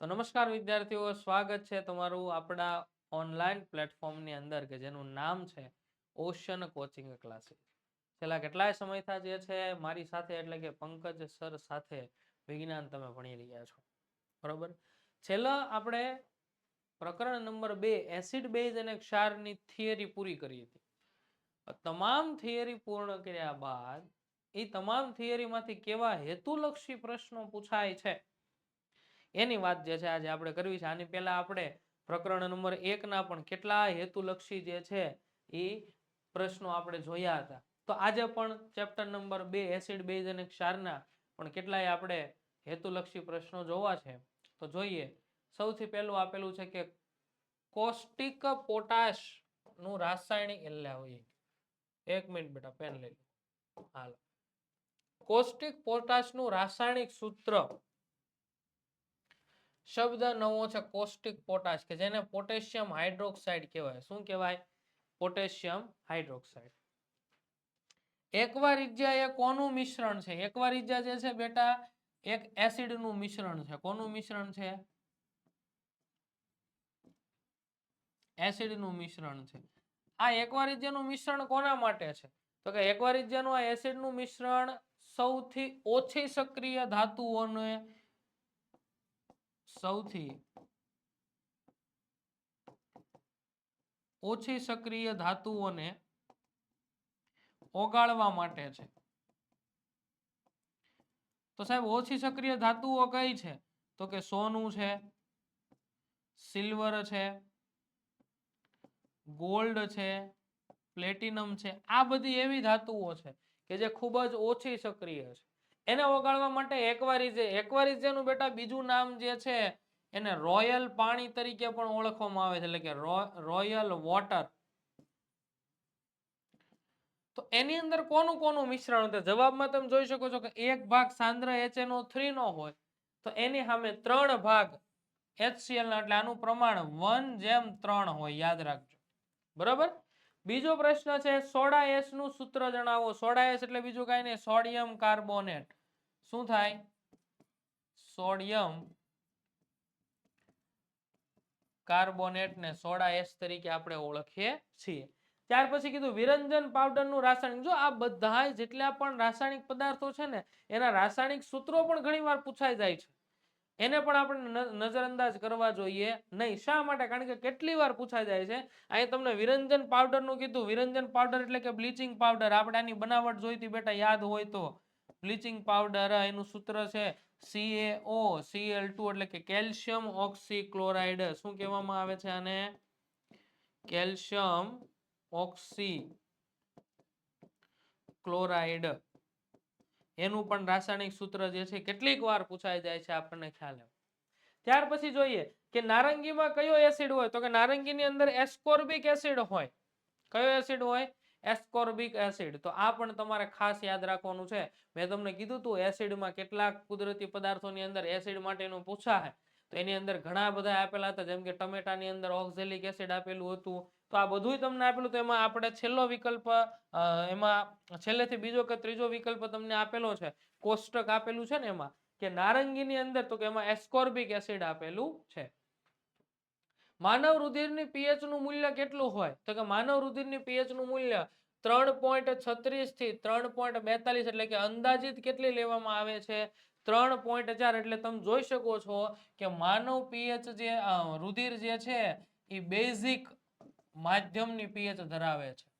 તો નમસ્કાર વિદ્યાર્થીઓ, સ્વાગત છે તમારું આપણા ઓનલાઈન પ્લેટફોર્મની અંદર કે જેનું નામ છે ઓશન કોચિંગ ક્લાસીસ. છેલ્લા કેટલાય સમયથી જે છે, મારી સાથે એટલે કે પંકજ સર સાથે વિજ્ઞાન તમે ભણી રહ્યા છો. બરોબર? છેલ્લા આપણે પ્રકરણ નંબર બે, એસિડ બેઝ અને ક્ષારની થિયરી પૂરી કરી હતી. તમામ થિયરી પૂર્ણ કર્યા બાદ એ તમામ થિયરીમાંથી કેવા હેતુલક્ષી પ્રશ્નો પૂછાય છે? એની વાત જે છે આજે આપણે કરવી છે. આની પહેલા આપણે પ્રકરણ નંબર એક ના પણ કેટલા હેતુલક્ષી જે છે એ પ્રશ્નો આપણે જોયા હતા. તો આજે પણ ચેપ્ટર નંબર બે એસિડ બેઝ અને ક્ષારના પણ કેટલાય આપણે હેતુલક્ષી પ્રશ્નો જોવા છે. તો જોઈએ, સૌથી પહેલું આપેલું છે કે કોસ્ટિક પોટાશનું રાસાયણિક એટલે હોય. એક મિનિટ બેટા પેન લઈ લો. હાલ. કોસ્ટિક પોટાશનું રાસાયણિક સૂત્ર શબ્દ નવો છે કોસ્ટિક પોટાશ કે જેને પોટેશિયમ હાઇડ્રોક્સાઇડ કહેવાય. શું કહેવાય? Potassium hydroxide. એકવારિજ્યા એ કોનું મિશ્રણ છે? એકવારિજ્યા જે છે બેટા, એક એસિડનું મિશ્રણ છે. કોનું મિશ્રણ છે? એસિડનું મિશ્રણ છે. આ એકવારિજ્યાનું મિશ્રણ કોના માટે છે? તો કે એકવારિજ્યાનું આ એસિડનું મિશ્રણ સૌથી ઓછી સક્રિય ધાતુઓને સૌથી ઓછી સક્રિય ધાતુઓને ઓગાળવા માટે છે. તો સાહેબ, ઓછી સક્રિય ધાતુઓ કઈ છે? તો કે સોનું છે, સિલ્વર છે, ગોલ્ડ છે, પ્લેટિનમ છે, આ બધી એવી ધાતુઓ છે કે જે ખૂબ જ ઓછી સક્રિય છે. એને ઓગાળવા માટે એકવારીજે, એકવારીજેનું બેટા બીજું નામ જે છે, એને રોયલ પાણી તરીકે પણ ઓળખવામાં આવે છે, એટલે કે રોયલ વોટર. તો એની અંદર કોનું કોનું મિશ્રણ હતું જવાબમાં તમે જોઈ શકો છો કે એક ભાગ સાંદ્ર HNO3 નો હોય, તો એની સામે ત્રણ ભાગ એચસીએલ એટલે આનું પ્રમાણ વન જેમ ત્રણ હોય, યાદ રાખજો. બરાબર? બીજો પ્રશ્ન છે, સોડા એસનું સૂત્ર જણાવો. સોડા એસ એટલે બીજું કઈ નહીં, સોડિયમ કાર્બોનેટ. શું થાય? સોડિયમ કાર્બોનેટ ને સોડા એસ તરીકે આપણે ઓળખીએ છીએ. ત્યાર પછી કીધું, વિરંજન પાવડરનું રાસાયણિક. જો આ બધા જેટલા પણ રાસાયણિક પદાર્થો છે ને, એના રાસાયણિક સૂત્રો પણ ઘણીવાર પૂછાઈ જાય છે. એને પણ આપણે નજરઅંદાજ કરવા જોઈએ. નહીં, શા માટે? કારણ કે કેટલી વાર પૂછાઈ જાય છે. અહીં તમને વિરંજન પાવડરનું કીધું. વિરંજન પાવડર એટલે કે બ્લીચિંગ પાવડર આપણે આની બનાવટ જોઈતી બેટા, યાદ હોય તો. બ્લીચિંગ પાવડર એનું સૂત્ર છે CaO Cl2 એટલે કે કેલ્શિયમ ઓક્સીક્લોરાઇડ. શું કહેવામાં આવે છે આને? કેલ્શિયમ ઓક્સી ક્લોરાઇડ એનું પણ રાસાયણિક સૂત્ર જે છે કેટલીક વાર પૂછાઈ જાય છે આપણને ખ્યાલ ત્યાર પછી જોઈએ કે નારંગીમાં કયો એસિડ હોય? તો કે નારંગીની અંદર એસ્કોર્બિક એસિડ હોય. કયો એસિડ હોય? Ascorbic acid. તો આ પણ તમારે ખાસ યાદ રાખવાનું છે. મેં તમને કીધું હતું એસિડમાં કેટલાક કુદરતી પદાર્થોની અંદર એસિડ માટેનું પૂછાય. તો એની અંદર ઘણા બધા આપેલા હતા. જેમ કે ટમેટાની અંદર ઓક્ઝેલિક એસિડ આપેલું હતું. તો આ બધુંય તમને આપેલું તો એમાં આપણે છેલ્લો વિકલ્પ એમાં છેલ્લેથી બીજો કે ત્રીજો વિકલ્પ તમને આપેલો છે. કોષ્ટક આપેલું છે ને એમાં કે નારંગીની અંદર તો કે એમાં એસ્કોર્બિક એસિડ આપેલું છે. માનવ રુધિરની પીએચનું મૂલ્ય કેટલું હોય? તો કે માનવ રુધિરની પીએચનું મૂલ્ય ત્રણ પોઈન્ટ છત્રીસથી ત્રણ પોઈન્ટ બેતાલીસ એટલે કે અંદાજિત કેટલી લેવામાં આવે છે? ત્રણ પોઈન્ટ ચાર એટલે તમે જોઈ શકો છો કે માનવ પીએચ જે રુધિર જે છે એ બેઝિક માધ્યમની પીએચ ધરાવે છે.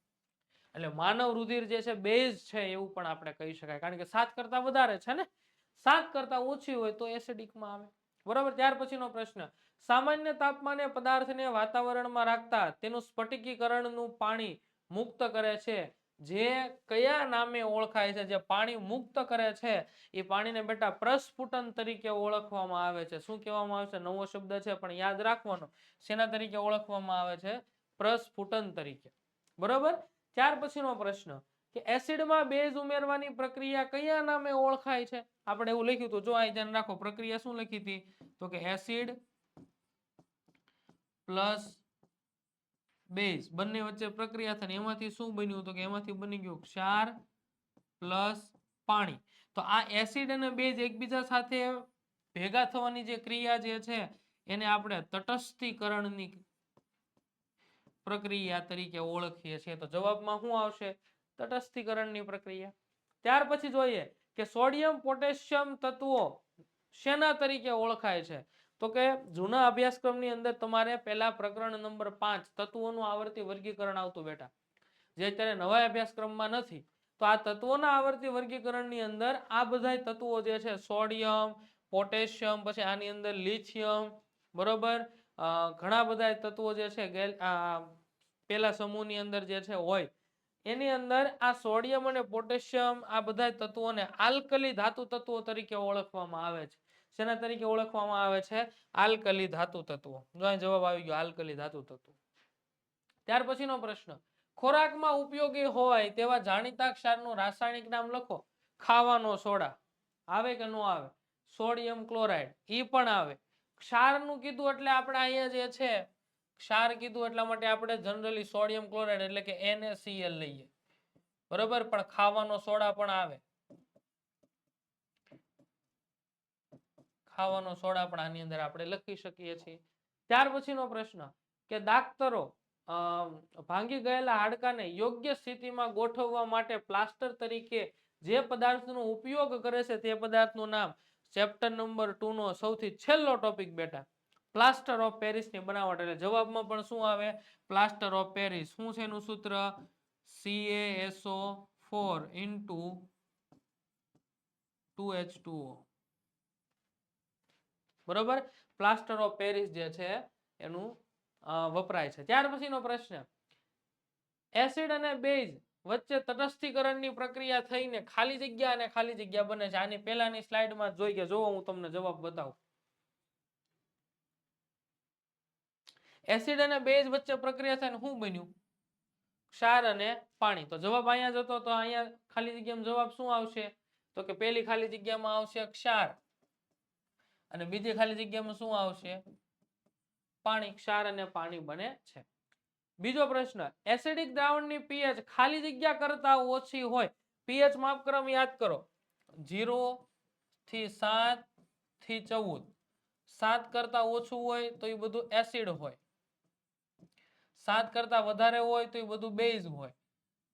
એટલે માનવ રુધિર જે છે બેઝ છે એવું પણ આપણે કહી શકાય. કારણ કે સાત કરતા વધારે છે ને? સાત કરતા ઓછી હોય તો એસિડિકમાં આવે. બરાબર? ત્યાર પછીનો પ્રશ્ન. સામાન્ય તાપમાને પદાર્થને વાતાવરણમાં રાખતા તેનું સ્ફટિકીકરણનું પાણી મુક્ત કરે છે. જે કયા નામે ઓળખાય છે? જે પાણી મુક્ત કરે છે, એ પાણીને બેટા પ્રસ્ફુટન તરીકે ઓળખવામાં આવે છે. શું કહેવામાં આવે છે? નવો શબ્દ છે, પણ યાદ રાખવાનો. શેના તરીકે ઓળખવામાં આવે છે? પ્રસ્ફુટન તરીકે. બરોબર? ત્યાર પછીનો પ્રશ્ન. કે એસિડમાં બેઝ ઉમેરવાની પ્રક્રિયા કયા નામે ઓળખાય છે? આપણે એવું લખ્યું હતું જો અહીં ધ્યાન રાખો, પ્રક્રિયા શું લખી હતી? તો કે એસિડ પ્લસ બેઝ. બંને વચ્ચે પ્રક્રિયા થઈ એમાંથી શું બન્યું? તો કે એમાંથી બની ગયું ક્ષાર પ્લસ પાણી. તો આ એસિડ અને બેઝ એકબીજા સાથે ભેગા થવાની જે ક્રિયા જે છે, એને આપણે તટસ્થીકરણની પ્રક્રિયા તરીકે ઓળખીએ છીએ. તો જવાબમાં શું આવશે? તટસ્થીકરણની પ્રક્રિયા. ત્યાર પછી જોઈએ કે સોડિયમ પોટેશિયમ તત્વો શેના તરીકે ઓળખાય છે? તો કે જૂના અભ્યાસક્રમની અંદર તમારે પહેલા પ્રકરણ નંબર પાંચ તત્વોનું આવર્તી વર્ગીકરણ આવતું બેટા. જે અત્યારે નવા અભ્યાસક્રમમાં નથી. તો આ તત્વોના આવર્તી વર્ગીકરણની અંદર આ બધા તત્વો જે છે, સોડિયમ, પોટેશિયમ, પછી આની અંદર લિથિયમ, બરોબર? ઘણા બધા તત્વો જે છે, ગેલ- પેલા સમૂહની અંદર જે છે, હોય. એની અંદર આ સોડિયમ અને પોટેશિયમ આ બધા તત્વોને આલ્કલી ધાતુ તત્વો તરીકે ઓળખવામાં આવે છે. શેના તરીકે ઓળખવામાં આવે છે? આલ્કલી ધાતુ તત્વો. જો જવાબ આવી ગયો, આલ્કલી ધાતુ તત્વો. ત્યાર પછીનો પ્રશ્ન. ખોરાકમાં ઉપયોગી હોય તેવા જાણીતા ક્ષારનું રાસાયણિક નામ લખો. ખાવાનો સોડા. આવે કે ન આવે? Sodium chloride. ઈ પણ આવે. ક્ષારનું કીધું એટલે આપણે અહીંયા જે છે, ક્ષાર કીધું એટલા માટે આપણે જનરલી સોડિયમ ક્લોરાઇડ એટલે કે NaCl લઈએ. બરોબર? પણ ખાવાનો સોડા પણ આવે. ખાવાનો સોડા પણ આની અંદર આપણે લખી શકીએ છીએ. ત્યાર પછીનો પ્રશ્ન, કે દાક્તરો ભાંગી ગયેલા હાડકાને યોગ્ય સ્થિતિમાં ગોઠવવા માટે પ્લાસ્ટર તરીકે જે પદાર્થનો ઉપયોગ કરે છે તે પદાર્થનું નામ ચેપ્ટર નંબર ટુ નો સૌથી છેલ્લો ટોપિક બેટા પ્લાસ્ટર ઓફ પેરિસની બનાવટ એટલે જવાબમાં પણ શું આવે? પ્લાસ્ટર ઓફ પેરિસ શું છે એનું સૂત્ર? CaSO four into two H two બરોબર? પ્લાસ્ટર ઓફ પેરિસ જે છે, એનું વપરાય છે. ત્યાર પછીનો પ્રશ્ન. એસિડ અને બેઝ વચ્ચે તટસ્થીકરણની પ્રક્રિયા થઈને ખાલી જગ્યા અને ખાલી જગ્યા બને છે. આની પહેલાની સ્લાઇડમાં જોઈ કે જોવો હું તમને જવાબ બતાવું. એસિડ અને બેઝ વચ્ચે પ્રક્રિયા થઈને શું બન્યું? ક્ષાર અને પાણી. તો જવાબ અહીંયા જતો તો અહીંયા ખાલી જગ્યામાં જવાબ શું આવશે? તો કે પહેલી ખાલી જગ્યામાં આવશે ક્ષાર અને બીજી ખાલી જગ્યામાં શું આવશે? પાણી. ક્ષાર અને પાણી બને છે. બીજો પ્રશ્ન, એસિડિક દ્રાવણની પીએચ ખાલી જગ્યા કરતા ઓછી હોય, પીએચ માપક્રમ યાદ કરો. જીરો થી સાતથી ચૌદ. સાત કરતા ઓછું હોય તો એ બધું એસિડ હોય. સાત કરતા વધારે હોય તો એ બધું બેઝ હોય.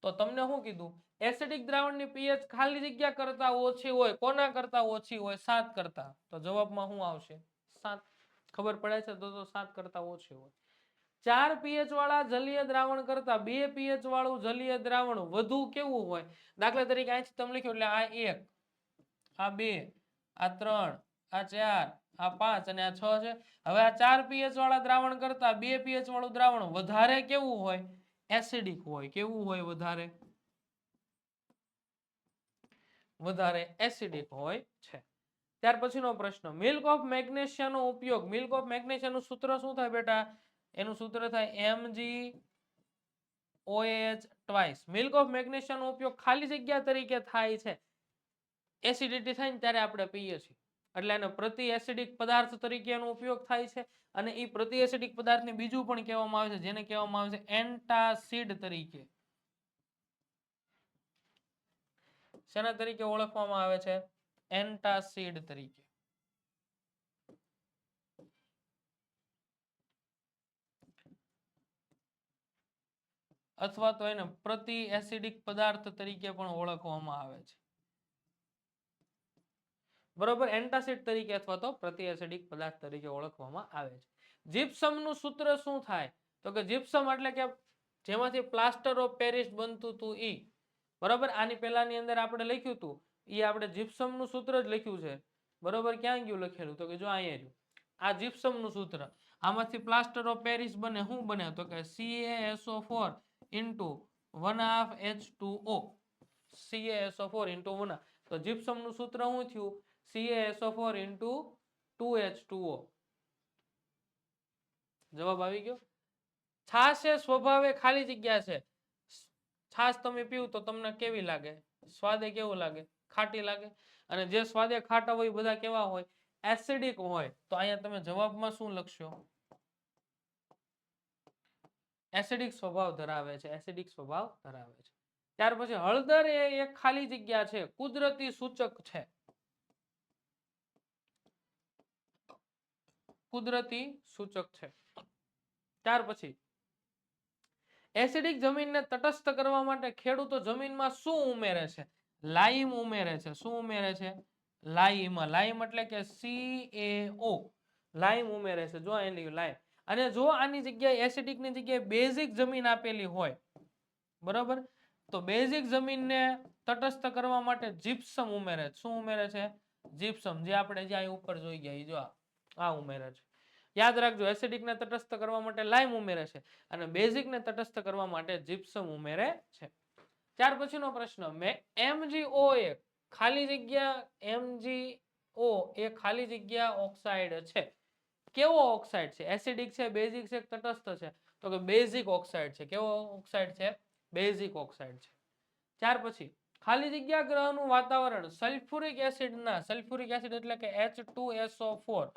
તો તમને શું કીધું? એસિડિક દ્રાવણની પીએચ ખાલી જગ્યા કરતા ઓછી હોય, કોના કરતા ઓછી હોય? સાત કરતા. તો જવાબમાં શું આવશે? સાત. ખબર પડે છે તો સાત કરતા ઓછી હોય. ચાર પીએચ વાળા જલીય દ્રાવણ કરતા બે પીએચ વાળું જલીય દ્રાવણ વધુ કેવું હોય? દાખલા તરીકે અહીંથી તમે લખ્યું એટલે આ એક, આ બે, આ ત્રણ, આ ચાર, આ પાંચ અને આ છ છે. હવે આ ચાર પીએચ વાળા દ્રાવણ કરતા બે પીએચ વાળું દ્રાવણ વધારે કેવું હોય? એસિડિક હોય. કેવું હોય વધારે? વધારે એસિડિક હોય છે. ત્યાર પછીનો પ્રશ્ન, મિલ્ક ઓફ મેગ્નેશિયાનો ઉપયોગ, મિલ્ક ઓફ મેગ્નેશિયાનું સૂત્ર શું થાય બેટા? એનું સૂત્ર થાય mg OH twice milk of મેગ્નેશિયાનો ઉપયોગ ખાલી જગ્યા તરીકે થાય છે. એસિડિટી થાય ત્યારે આપણે પીએ છીએ. એટલે એને પ્રતિ એસિડિક પદાર્થ તરીકે એનો ઉપયોગ થાય છે. અને એ પ્રતિ એસિડિક પદાર્થને બીજું પણ કહેવામાં આવે છે, જેને કહેવામાં આવે છે એન્ટાસિડ તરીકે. શેના તરીકે ઓળખવામાં આવે છે? એન્ટાસિડ તરીકે. અથવા તો એને પ્રતિ એસિડિક પદાર્થ તરીકે પણ ઓળખવામાં આવે છે. બરોબર? એન્ટાસિડ તરીકે અથવા તો પ્રતિ એસિડિક પદાર્થ તરીકે ઓળખવામાં આવે છે. જીપ્સમનું સૂત્ર શું થાય? તો કે જીપ્સમ એટલે કે જેમાંથી પ્લાસ્ટર ઓફ પેરિસ બનતું હતું ઈ. બરોબર? આની પહેલાની અંદર આપણે લખ્યું હતું ઈ આપણે જીપ્સમનું સૂત્ર જ લખ્યું છે. બરોબર? ક્યાં ગયું લખેલું? તો કે જો અહીંયા રહ્યું આ જીપ્સમનું સૂત્ર. આમાંથી પ્લાસ્ટર ઓફ પેરિસ બને. શું બને? તો કે CaSO4 into one half H two O CaSO4 into one તો જીપ્સમનું સૂત્ર શું થયું? CaSO4 into two H two O જવાબ આવી ગયો? છાશ એ સ્વભાવે ખાલી જગ્યા છે. છાશ તમે પીવું તો તમને કેવી લાગે? સ્વાદે કેવું લાગે? ખાટી લાગે? અને જે સ્વાદે ખાટા હોય બધા કેવા હોય? એસિડિક હોય. તો અહીંયા તમે જવાબમાં શું લખશો? એસિડિક સ્વભાવ ધરાવે છે, એસિડિક સ્વભાવ ધરાવે છે. ત્યાર પછી હળદર એ એક ખાલી જગ્યા છે, કુદરતી સૂચક છે. કુદરતી સૂચક છે. ત્યાર પછી એસિડિક જમીનને તટસ્થ કરવા માટે ખેડૂતો જમીનમાં શું ઉમેરે છે? લાઈમ ઉમેરે છે. શું ઉમેરે છે? લાઈમ. લાઈમ એટલે કે CaO લાઈમ ઉમેરે છે. જો એની લાઈમ અને જો આની જગ્યાએ એસિડિકની જગ્યાએ બેઝિક જમીન આપેલી હોય, બરોબર? તો બેઝિક જમીનને તટસ્થ કરવા માટે જીપ્સમ ઉમેરે શું ઉમેરે છે? જીપ્સમ જે આપણે જે અહીં ઉપર જોઈ ગયા એ જો આ ઉમેરે છે. યાદ રાખજો એસિડિક ને તટસ્થ કરવા માટે લાઈમ ઉમેરે છે અને બેઝિક ને તટસ્થ કરવા માટે જીપ્સમ ઉમેરે છે. ત્યાર પછીનો પ્રશ્ન, મેં MgO એ ખાલી જગ્યા એમજીઓ એ ખાલી જગ્યા ઓક્સાઇડ છે. કેવો ઓક્સાઇડ છે? એસિડિક છે બેઝિક છે તટસ્થ છે? તો કે બેઝિક ઓક્સાઇડ છે. કેવો ઓક્સાઇડ છે? બેઝિક ઓક્સાઇડ છે. ત્યાર પછી, ખાલી જગ્યા ગ્રહનું વાતાવરણ સલ્ફ્યુરિક એસિડના સલ્ફ્યુરિક એસિડ એટલે કે H2SO4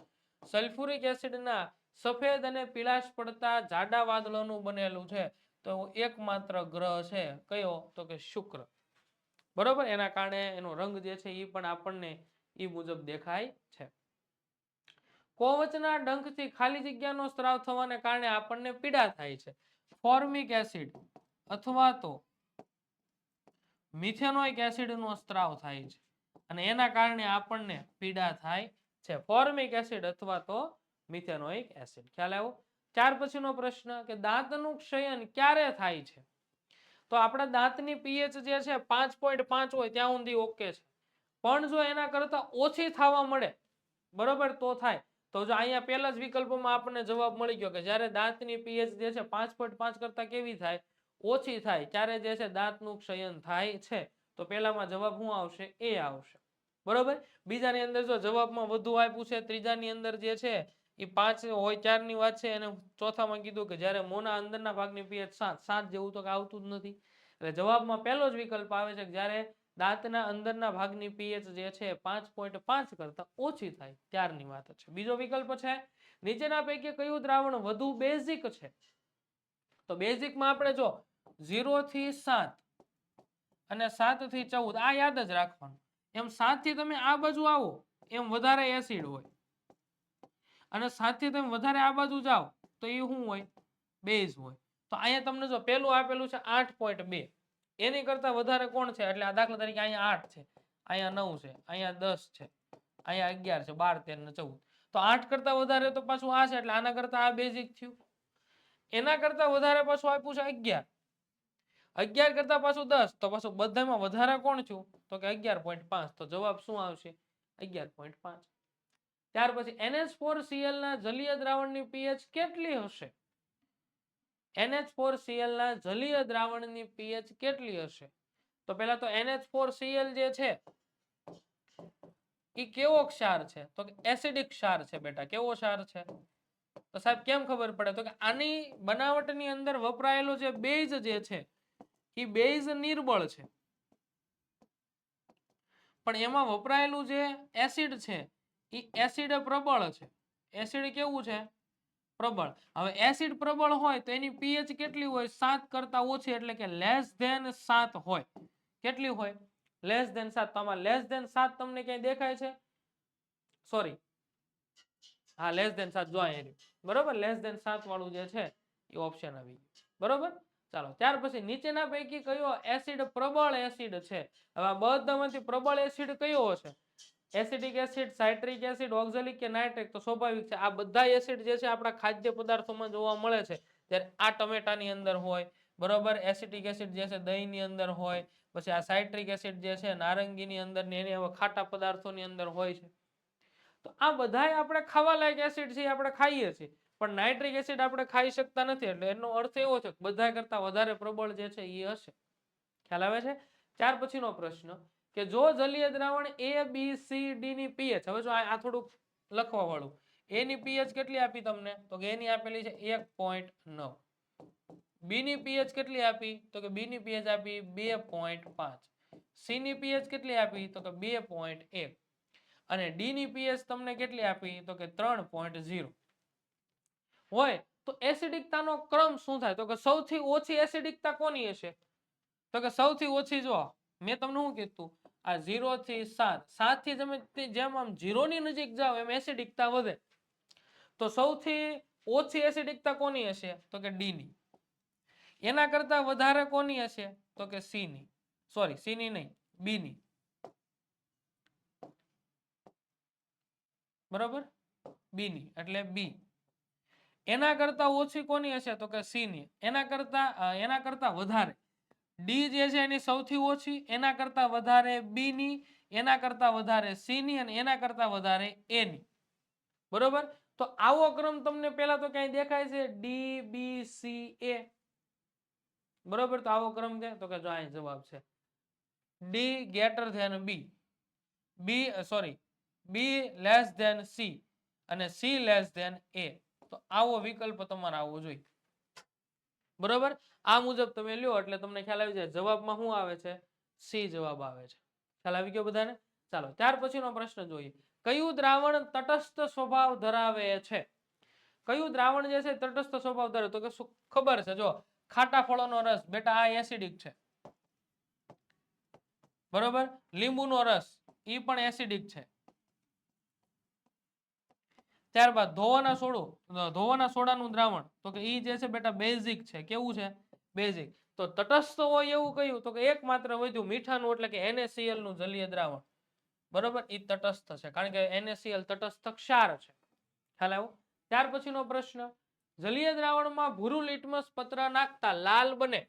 સલ્ફ્યુરિક એસિડના સફેદ અને પીળાશ પડતા જાડા વાદળોનું બનેલું છે. તો એકમાત્ર ગ્રહ છે કયો? તો કે શુક્ર. બરોબર? એના કારણે એનો રંગ જે છે એ પણ આપણને એ મુજબ દેખાય છે. કોવચના ડંખથી ખાલી જગ્યાનો સ્ત્રાવ થવાને કારણે આપણને પીડા થાય છે. ફોર્મિક એસિડ અથવા તો મિથેનોઇક એસિડનો સ્ત્રાવ થાય છે અને એના કારણે આપણને પીડા થાય છે. ફોર્મિક એસિડ અથવા તો મિથેનોઇક એસિડ. ખ્યાલ આવ્યો? ત્યાર પછીનો પ્રશ્ન કે દાંતનું ક્ષયન ક્યારે થાય છે? તો આપણા દાંતની પીએચ જે છે પાંચ પોઈન્ટ પાંચ હોય ત્યાં સુધી ઓકે છે. પણ જો એના કરતા ઓછી થવા મળે, બરોબર, તો થાય. તો જો અહીંયા પહેલા જ વિકલ્પોમાં આપણને જવાબ મળી ગયો કે જ્યારે દાંતની પીએચ જે છે પાંચ પોઈન્ટ પાંચ કરતા કેવી થાય, ઓછી થાય, ત્યારે જે છે દાંતનું ક્ષયન થાય છે. તો પહેલામાં જવાબ શું આવશે? એ આવશે. બરોબર? બીજાની અંદર જો જવાબમાં વધુ આપ્યું છે, ત્રીજાની અંદર જે છે એ પાંચ હોય ચારની વાત છે અને ચોથામાં કીધું કે જ્યારે મોના અંદરના ભાગની પીએચ સાત સાત જેવું તો આવતું જ નથી. એટલે જવાબમાં પહેલો જ વિકલ્પ આવે છે જ્યારે દાંતના અંદરના ભાગની પીએચ જે છે પાંચ પોઈન્ટ પાંચ કરતા ઓછી થાય, ત્યારની વાત છે. બીજો વિકલ્પ છે, નીચેના પૈકી કયું દ્રાવણ વધુ બેઝિક છે? તો બેઝિકમાં આપણે જો ઝીરો થી સાત અને સાતથી ચૌદ, આ યાદ જ રાખવાનું. એમ સાતથી તમે આ બાજુ આવો, એમ વધારે એસિડ હોય. અને સાતથી તમે વધારે આ બાજુ જાઓ, તો એ શું હોય? બેઝ હોય. તો અહીંયા તમને જો પેલું આપેલું છે આઠ પોઈન્ટ બે. એની કરતા વધારે કોણ છે? એટલે આ દાખલા તરીકે અહીંયા આઠ છે. અહીંયા નવ છે. અહીંયા દસ છે. અહીંયા અગિયાર છે. બાર, તેર ને ચૌદ. તો આઠ કરતા વધારે તો પાછું આ છે. એટલે આના કરતા આ બેઝિક થયું. એના કરતા વધારે પાછું આપ્યું છે અગિયાર. અગિયાર કરતા પાછું દસ. તો પાછું બધામાં વધારે કોણ છું? તો કે અગિયાર પોઈન્ટ પાંચ. તો જવાબ શું આવશે? અગિયાર પોઈન્ટ પાંચ. ત્યાર પછી NH4Cl ના જલીય દ્રાવણની પીએચ કેટલી હશે? NH4Cl ના જલીય દ્રાવણની pH કેટલી હશે? તો પહેલા તો NH4Cl જે છે એ કેવો ક્ષાર છે? તો એસિડિક ક્ષાર છે બેટા, કેવો ક્ષાર છે? તો સાહેબ કેમ ખબર પડે? તો કે આની બનાવટની અંદર વપરાયેલો જે બેઝ જે છે એ બેઝ નિર્બળ છે. પણ એમાં વપરાયેલું જે એસિડ છે એ એસિડ પ્રબળ છે. એસિડ કેવું છે? પ્રબળ. હવે એસિડ પ્રબળ હોય તો એની પીએચ કેટલી હોય? સાત કરતા ઓછી એટલે કે લેસ ધેન સાત હોય. કેટલી હોય? લેસ ધેન સાત. તો આમાં લેસ ધેન સાત તમને ક્યાંય દેખાય છે? સોરી. હા, લેસ ધેન સાત જો બરોબર? લેસ ધેન સાત વાળું જે છે, એ ઓપ્શન આવી બરોબર? ચાલો, ત્યાર પછી નીચેના પૈકી કયો એસિડ પ્રબળ એસિડ છે? હવે આ બધામાંથી પ્રબળ એસિડ કયો હશે? Acidic acid, citric acid, oxalic કે નાઇટ્રિક, તો સ્વાભાવિક છે. આ બધા એસિડ જે છે આપણા ખાદ્ય પદાર્થોમાં જોવા મળે છે. જ્યારે આ ટમેટાની અંદર હોય, બરોબર? એસિડિક એસિડ જે છે દહીંની અંદર હોય, પછી આ સાઇટ્રિક એસિડ જે છે નારંગીની અંદર ને એની ખાટા પદાર્થોની અંદર હોય છે. તો આ બધાય આપણે ખાવા લાયક એસિડ છે આપણે ખાઈએ છીએ. પણ નાઇટ્રિક એસિડ આપણે ખાઈ શકતા નથી. એટલે એનો અર્થ એવો છે બધા કરતા વધારે પ્રબળ જે છે એ હશે. ખ્યાલ આવે છે? ત્યાર પછીનો પ્રશ્ન. કે જો જલીય દ્રાવણ એ બી સી ડી ની પીએચ, હવે જો આ થોડુંક લખવા વાળું એની પીએચ કેટલી આપી તમને? તો કે એની આપેલી છે એક પોઈન્ટ નવ. બી ની પીએચ કેટલી આપી? તો કે બી ની પીએચ આપી બે પોઈન્ટ પાંચ. સી ની પીએચ કેટલી આપી? તો કે બે પોઈન્ટ એક. અને ડી ની પીએચ તમને કેટલી આપી? તો કે ત્રણ પોઈન્ટ ઝીરો. હોય, તો એસિડિકતાનો ક્રમ શું થાય? તો કે સૌથી ઓછી એસિડિકતા કોની હશે? તો કે સૌથી ઓછી જો, મેં તમને શું કીધું? આ ઝીરો થી સાત. સાતથી તમે જેમ આમ ઝીરો ની નજીક જાઓ, એમ એસિડિકતા વધે. તો સૌથી ઓછી એસિડિકતા કોની હશે? તો કે ડી ની. એના કરતા વધારે કોની હશે? તો કે સી ની. સોરી સી ની નહીં. બી ની. બરોબર? બી ની. એટલે બી એના કરતા ઓછી કોની હશે? તો કે સી ની. એના કરતા એના કરતા વધારે. ડી જે છે એની સૌથી ઓછી, એના કરતા વધારે બી ની એના કરતા વધારે સી ની અને એના કરતા વધારે એ ની બરોબર? તો આવો ક્રમ તમને પહેલા તો ક્યાંય દેખાય છે? D, B, C, A. બરોબર? તો આવો ક્રમ કે તો કે જો અહીં જવાબ છે. D greater than B. B, sorry, B less than C અને સી લેસ ધેન એ. તો આવો વિકલ્પ તમારે આવવો જોઈએ. બરોબર? આ મુજબ તમે લ્યો, એટલે તમને ખ્યાલ આવી જાય, જવાબમાં શું આવે છે? સી જવાબ આવે છે. ખ્યાલ આવી ગયો બધાને? ચાલો, ત્યાર પછીનો પ્રશ્ન જોઈએ. કયું દ્રાવણ તટસ્થ સ્વભાવ ધરાવે છે? કયું દ્રાવણ જે છે તટસ્થ સ્વભાવ ધરાવે? તો કે શું, ખબર છે? જો, ખાટા ફળોનો રસ, બેટા, આ એસિડિક છે. બરોબર? લીંબુનો રસ એ પણ એસિડિક છે. ત્યારબાદ ધોવાના સોડો ધોવાના સોડાનું દ્રાવણ, તો કે ઈ જે છે બેટા બેઝિક છે, કેવું છે? બેઝિક. તો તટસ્થ હોય એવું કહ્યું, તો કે એકમાત્ર વધ્યું મીઠાનું એટલે કે NaCl નું જલીય દ્રાવણ. બરોબર? ઈ તટસ્થ છે, કારણ કે NaCl તટસ્થ ક્ષાર છે. ખ્યાલ આવ્યો? ત્યાર પછીનો પ્રશ્ન, જલીય દ્રાવણમાં ભૂરું લિટમસ પત્ર નાખતા લાલ બને,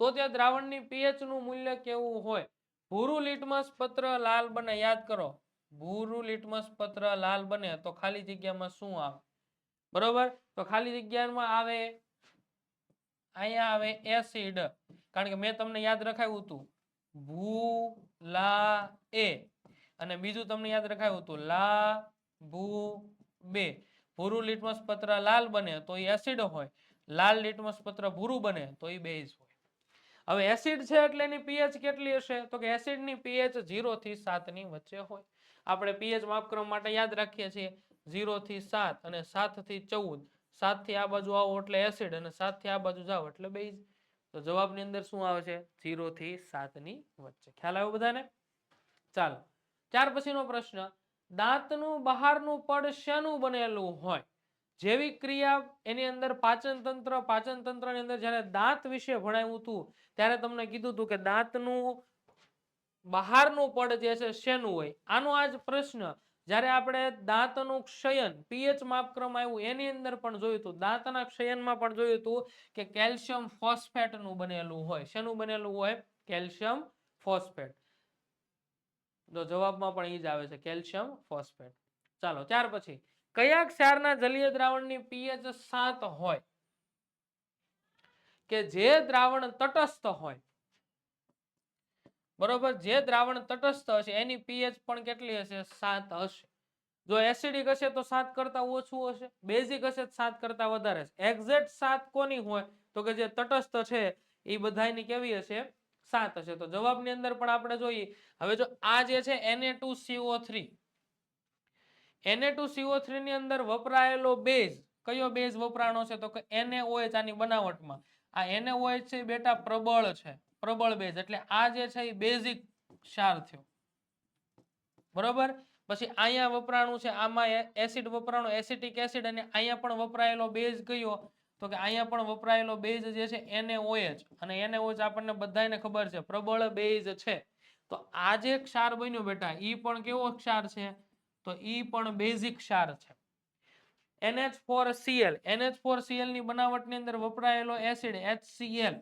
તો ત્યાં દ્રાવણની પીએચનું મૂલ્ય કેવું હોય? ભૂરું લિટમસ પત્ર લાલ બને, યાદ કરો. ભૂરું લિટમસ પત્ર લાલ બને તો ખાલી જગ્યામાં શું આવે? બરોબર? તો ખાલી જગ્યામાં આવે, અહીંયા આવે એસિડ. કારણ કે મેં તમને યાદ રખાવ્યું હતું ભૂ લા એ અને બીજું તમને યાદ રખાયું હતું લા ભૂ બે ભૂરું લિટમસ પત્ર લાલ બને તો એ એસિડ હોય. લાલ લિટમસ પત્ર ભૂરું બને તો એ બેઝ હોય. હવે એસિડ છે એટલે એની પીએચ કેટલી હશે? તો કે એસિડની પીએચ ઝીરો થી 7 ની વચ્ચે હોય. આપણે પીએચ માપક્રમ માટે યાદ રાખીએ છીએ. 0 થી 7 અને 7 થી 14 7 થી આ બાજુ આવો એટલે એસિડ અને 7 થી આ બાજુ જાઓ એટલે બેઝ તો જવાબની અંદર શું આવે છે? 0 થી 7 ની વચ્ચે. ખ્યાલ આવ્યો બધાને? ચાલો. ત્યાર પછીનો પ્રશ્ન. દાંતનું બહારનું પડ શેનું બનેલું હોય? જેવી ક્રિયા એની અંદર પાચન તંત્ર, પાચન તંત્રની અંદર જ્યારે દાંત વિશે ભણાવ્યું હતું, ત્યારે તમને કીધું હતું કે દાંતનું બહારનું પડ જે છે શેનું હોય? આનો આ જ પ્રશ્ન. જ્યારે આપણે દાંતનું ક્ષયન, પીએચ માપક્રમ આવ્યું, એની અંદર પણ જોયું હતું. દાંતના ક્ષયનમાં પણ જોયું હતું કે કેલ્શિયમ ફોસ્ફેટનું બનેલું હોય. શેનું બનેલું હોય? Calcium phosphate. જો જવાબમાં પણ એ જ આવે છે, કેલ્શિયમ ફોસ્ફેટ. ચાલો, ત્યાર પછી કયા ક્ષારના જલીય દ્રાવણની પીએચ સાત હોય? કે જે દ્રાવણ તટસ્થ હોય? બરોબર? જે દ્રાવણ તટસ્થ હશે, એની પીએચ પણ કેટલી હશે? સાત હશે. જો એસિડિક હશે તો સાત કરતા ઓછું હશે. બેઝિક હશે સાત કરતા વધારે હશે. એક્ઝેક્ટ સાત કોની હોય? તો કે જે તટસ્થ છે, એ બધાની કેવી હશે? સાત હશે. તો જવાબની અંદર પણ આપણે જોઈએ. હવે જો આ જે છે Na2CO3 Na2CO3 ની અંદર વપરાયેલો બેઝ કયો બેઝ વપરાણો છે? તો કે NaOH આની બનાવટમાં. આ NaOH છે બેટા પ્રબળ છે. પ્રબળ બેઝ, એટલે આ જે છે એ બેઝિક ક્ષાર થયો. બરોબર? પછી અહીંયા વપરાણું છે, આમાં એસિડ વપરાણું, એસિટિક એસિડ અને અહીંયા પણ વપરાયેલો બેઝ કયો? તો કે અહીંયા પણ વપરાયેલો બેઝ જે છે NaOH અને NaOH આપણને બધાને ખબર છે, પ્રબળ બેઝ છે. તો આ જે ક્ષાર બન્યો બેટા, ઈ પણ કેવો ક્ષાર છે? તો ઈ પણ બેઝિક ક્ષાર છે. NH4Cl NH4Cl ની બનાવટની અંદર વપરાયેલો એસિડ HCl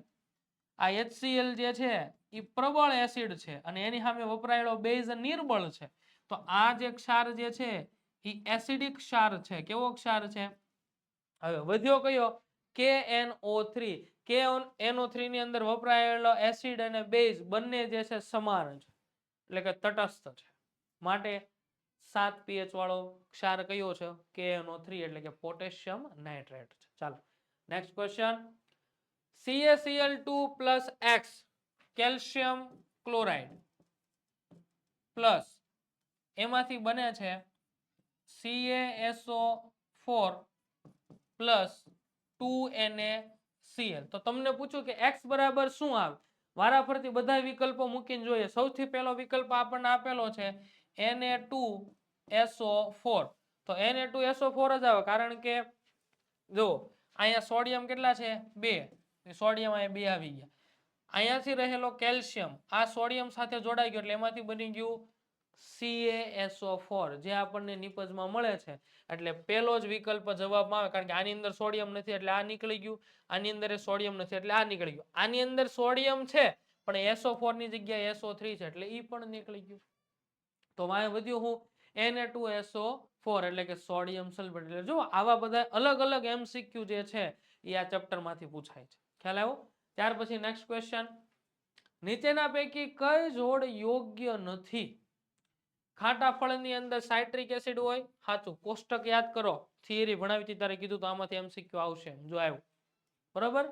આ HCl જે છે એ પ્રબળ એસિડ છે અને એની સામે વપરાયેલો બેઝ નિર્બળ છે. તો આ જે ક્ષાર જે છે એ એસિડિક ક્ષાર છે. કેવો ક્ષાર છે? હવે વધ્યો કયો? KNO3 KNO3 ની અંદર વપરાયેલો એસિડ અને બેઝ બંને જે છે, સમાન છે. એટલે કે તટસ્થ છે. માટે સાત પીએચ વાળો ક્ષાર કયો છે? KNO3 એટલે કે પોટેશિયમ નાઇટ્રેટ છે. ચાલો, next question. CaCl2 plus X calcium chloride plus એમાંથી બને છે CaSO4 પ્લસ ટુ NaCl તો તમને પૂછ્યું કે x બરાબર શું આવે? વારાફરતી બધા વિકલ્પો મૂકીને જોઈએ. સૌથી પહેલો વિકલ્પ આપણને આપેલો છે Na2SO4 તો Na2SO4 જ આવે, કારણ કે જો, અહીંયા સોડિયમ કેટલા છે? બે. સોડિયમ અહીંયા બે આવી ગયા. અહીંયાથી રહેલો કેલ્શિયમ આ સોડિયમ સાથે જોડાઈ ગયો એટલે એમાંથી બની ગયું CaSO4 જે આપણને નિપજમાં મળે છે. એટલે પેલો જ વિકલ્પ જવાબમાં આવે કારણ કે આની અંદર સોડિયમ નથી એટલે આ નીકળી ગયું. આની અંદર એ સોડિયમ નથી એટલે આ નીકળી ગયું. આની અંદર સોડિયમ છે, પણ SO4 ની જગ્યાએ SO3 છે એટલે ઈ પણ નીકળી ગયું. તો માય વધ્યું હું Na2SO4 એટલે કે સોડિયમ સલ્ફેટ. એટલે જો આવા બધા અલગ અલગ MCQ જે છે એ આ ચેપ્ટરમાંથી પૂછાય છે. ખ્યાલ આવ્યો? ત્યાર પછી નેક્સ્ટ ક્વેશ્ચન નીચેના પૈકી કઈ જોડ યોગ્ય નથી? ખાટા ફળની અંદર સાઇટ્રિક એસિડ હોય સાચું કોષ્ટક યાદ કરો. થિયરી ભણાવી હતી તારે કીધું તો આમાંથી એમસીક્યુ આવશે. જો આવ્યું. બરાબર?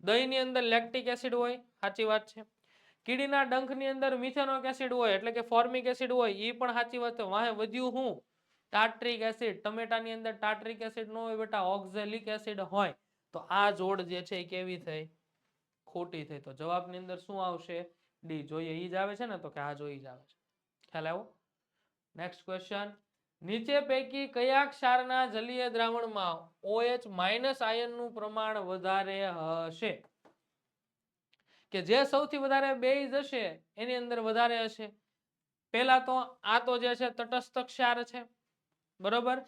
દહીંની અંદર લેક્ટિક એસિડ હોય સાચી વાત છે. કીડીના ડંખની અંદર મિથેનોક એસિડ હોય, એટલે કે ફોર્મિક એસિડ હોય એ પણ સાચી વાત છે. વાહે વધ્યું હું? ટાટ્રિક એસિડ ટમેટાની અંદર ટાટ્રિક એસિડ ન હોય બેટા ઓક્ઝેલિક એસિડ હોય. તો આ જોડ જે છે એ કેવી થઈ? ખોટી થઈ. તો જવાબની અંદર શું આવશે? ડી જોઈએ ઈ જ આવે છે ને, તો કે આ જોઈ જ આવે છે. ખ્યાલ આવ્યો? નેક્સ્ટ ક્વેશ્ચન નીચે પૈકી કયા ક્ષારના જલીય દ્રાવણમાં OH માઇનસ આયનનું પ્રમાણ વધારે હશે? કે જે સૌથી વધારે બેઝ હશે એની અંદર વધારે હશે? પહેલા તો આ તો જે છે તટસ્થ ક્ષાર છે. બરોબર?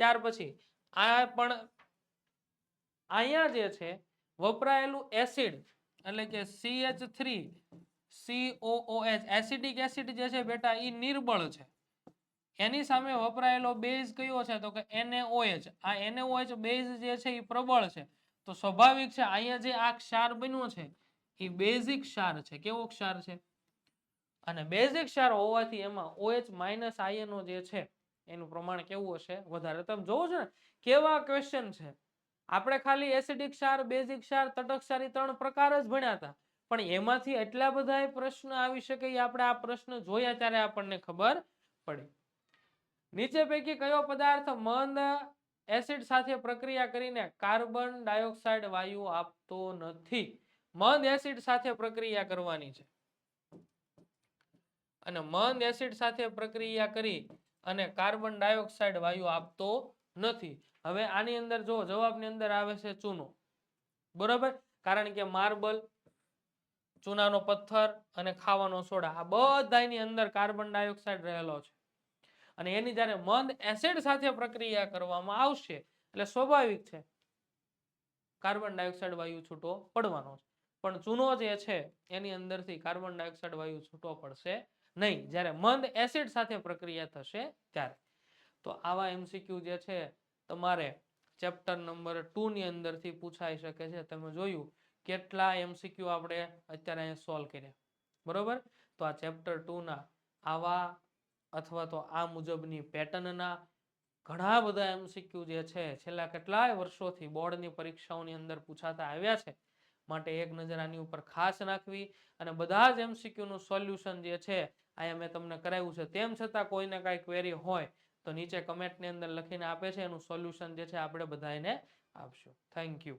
ત્યાર પછી આ પણ અહીંયા જે છે, વપરાયેલું એસિડ એટલે કે CH3 COOH એસિડિક એસિડ જે છે બેટા એ નિર્બળ છે. એની સામે વપરાયેલો બેઝ કયો છે? તો કે NaOH આ NaOH બેઝ જે છે એ પ્રબળ છે. તો સ્વાભાવિક છે, અહીંયા જે આ ક્ષાર બન્યો છે એ બેઝિક ક્ષાર છે. કેવો ક્ષાર છે? અને બેઝિક ક્ષાર હોવાથી એમાં OH માઇનસ આયનો જે છે, એનું પ્રમાણ કેવું હશે? વધારે તમે જોવો છો ને, કેવા ક્વેશ્ચન છે? આપણે ખાલી એસિડિક ક્ષાર બેઝિક ક્ષાર તટક ક્ષાર ત્રણ પ્રકાર જ ભણ્યા હતા. પણ એમાંથી એટલા બધા પ્રશ્ન આવી શકે આપણે આ પ્રશ્ન જોયા ત્યારે આપણને ખબર પડી. નીચે પૈકી કયો પદાર્થ મંદ એસિડ સાથે પ્રક્રિયા કરીને કાર્બન ડાયોક્સાઇડ વાયુ આપતો નથી? મંદ એસિડ સાથે પ્રક્રિયા કરવાની છે. અને મંદ એસિડ સાથે પ્રક્રિયા કરી અને કાર્બન ડાયોક્સાઇડ વાયુ આપતો નથી. હવે આની અંદર જો જવાબની અંદર આવે છે ચૂનો. બરોબર? કારણ કે માર્બલ, ચૂનાનો પથ્થર અને ખાવાનો સોડા આ બધાની અંદર કાર્બન ડાયોક્સાઇડ રહેલો છે. અને એની જ્યારે મંદ એસિડ સાથે પ્રક્રિયા કરવામાં આવશે, એટલે સ્વાભાવિક છે. કાર્બન ડાયોક્સાઇડ વાયુ છૂટો પડવાનો છે. પણ ચૂનો જે છે, એની અંદરથી કાર્બન ડાયોક્સાઇડ વાયુ છૂટો પડશે નહીં. જ્યારે મંદ એસિડ સાથે પ્રક્રિયા થશે ત્યારે. તો આવા એમસીક્યુ જે છે તમારે ચેપ્ટર નંબર ટુ ની અંદરથી પૂછાઈ શકે છે. તમે જોયું કેટલા એમસીક્યુ આપણે અત્યારે અહીંયા સોલ્વ કર્યા. બરોબર? તો આ ચેપ્ટર ટુ ના આવા અથવા તો આ મુજબની પેટર્નના ઘણા બધા એમસીક્યુ જે છે, છેલ્લા કેટલાય વર્ષોથી બોર્ડની પરીક્ષાઓની અંદર પૂછાતા આવ્યા છે. માટે એક નજર આની ઉપર ખાસ નાખવી અને બધા જ MCQ નું સોલ્યુશન જે છે, અહીંયા મેં તમને કરાવ્યું છે. તેમ છતાં કોઈને કાંઈ ક્વેરી હોય તો નીચે કમેન્ટની અંદર લખીને આપે છે, એનું સોલ્યુશન જે છે, આપણે બધાને આપશું. Thank you